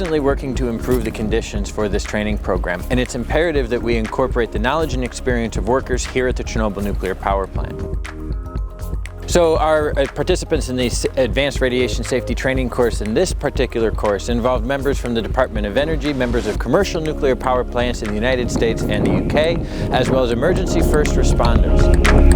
constantly working to improve the conditions for this training program, and it's imperative that we incorporate the knowledge and experience of workers here at the Chernobyl nuclear power plant. So our uh, participants in the Advanced Radiation Safety Training course in this particular course involved members from the Department of Energy, members of commercial nuclear power plants in the United States and the UK, as well as emergency first responders.